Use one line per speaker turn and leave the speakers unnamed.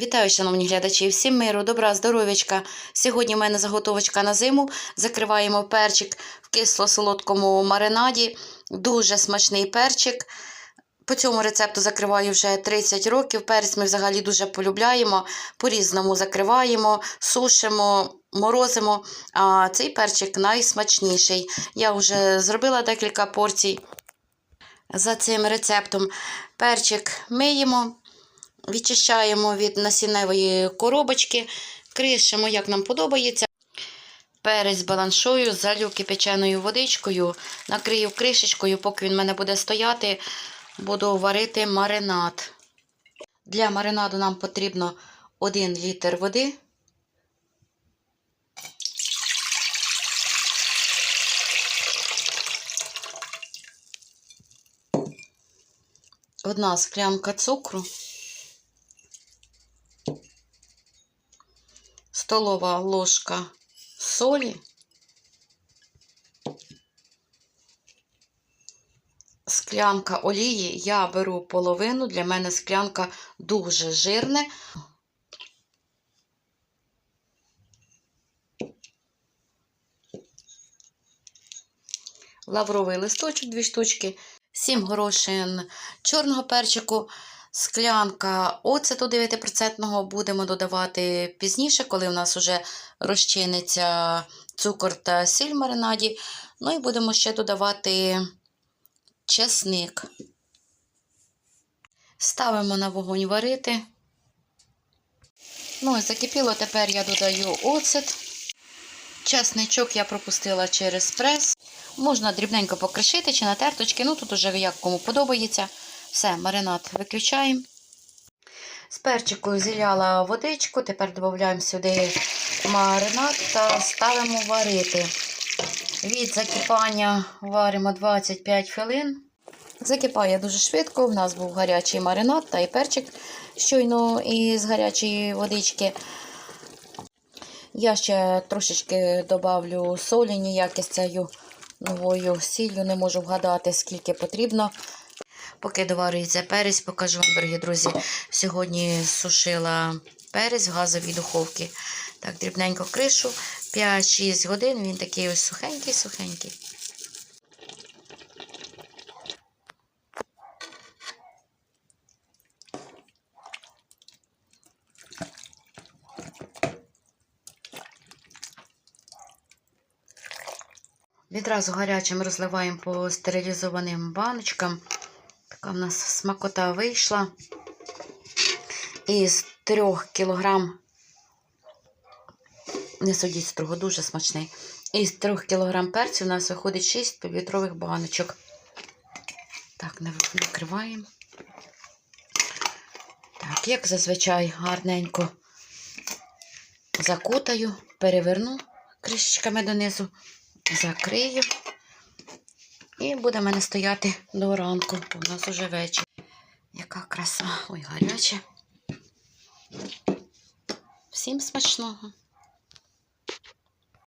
Вітаю, шановні глядачі, всім миру, добра, здоров'ячка. Сьогодні в мене заготовочка на зиму. Закриваємо перчик в кисло-солодкому маринаді. Дуже смачний перчик. По цьому рецепту закриваю вже 30 років. Перець ми взагалі дуже полюбляємо. По-різному закриваємо, сушимо, морозимо. А цей перчик найсмачніший. Я вже зробила декілька порцій за цим рецептом. Перчик миємо. Відчищаємо від насінневої коробочки, кришимо, як нам подобається. Перець баланшую, залю кипяченою водичкою, накрию кришечкою, поки він в мене буде стояти, буду варити маринад. Для маринаду нам потрібно 1 літр води. Одна склянка цукру. Столова ложка солі, склянка олії. Я беру половину, для мене склянка дуже жирне. Лавровий листочок, дві штучки, 7 горошин чорного перчику. Склянка оцету 9% будемо додавати пізніше, коли у нас вже розчиниться цукор та сіль в маринаді. Ну і будемо ще додавати чесник. Ставимо на вогонь варити. Ну, і закипіло, тепер я додаю оцет. Чесничок я пропустила через прес. Можна дрібненько покришити чи на терточки, ну тут уже як кому подобається. Все, маринад виключаємо. З перчикою зіляла водичку, тепер додаємо сюди маринад та ставимо варити. Від закипання варимо 25 хвилин. Закипає дуже швидко. У нас був гарячий маринад та і перчик щойно із гарячої водички. Я ще трошечки додавлю солі, ніяк цією новою сіллю не можу вгадати, скільки потрібно. Поки доварюється перець, покажу вам, дорогі друзі. Сьогодні сушила перець в газовій духовці. Так, дрібненько кришу. 5-6 годин. Він такий ось сухенький-сухенький. Відразу гарячим розливаємо по стерилізованим баночкам. Така в нас смакота вийшла. Із 3 кілограм, не судіть строго, дуже смачний. Із 3 кілограм перцю у нас виходить 6 півлітрових баночок. Так, накриваємо. Так, як зазвичай, гарненько закутаю, переверну кришечками донизу, закрию. І буде в мене стояти до ранку, бо в нас уже вечір. Яка краса, ой, гаряче. Всім смачного!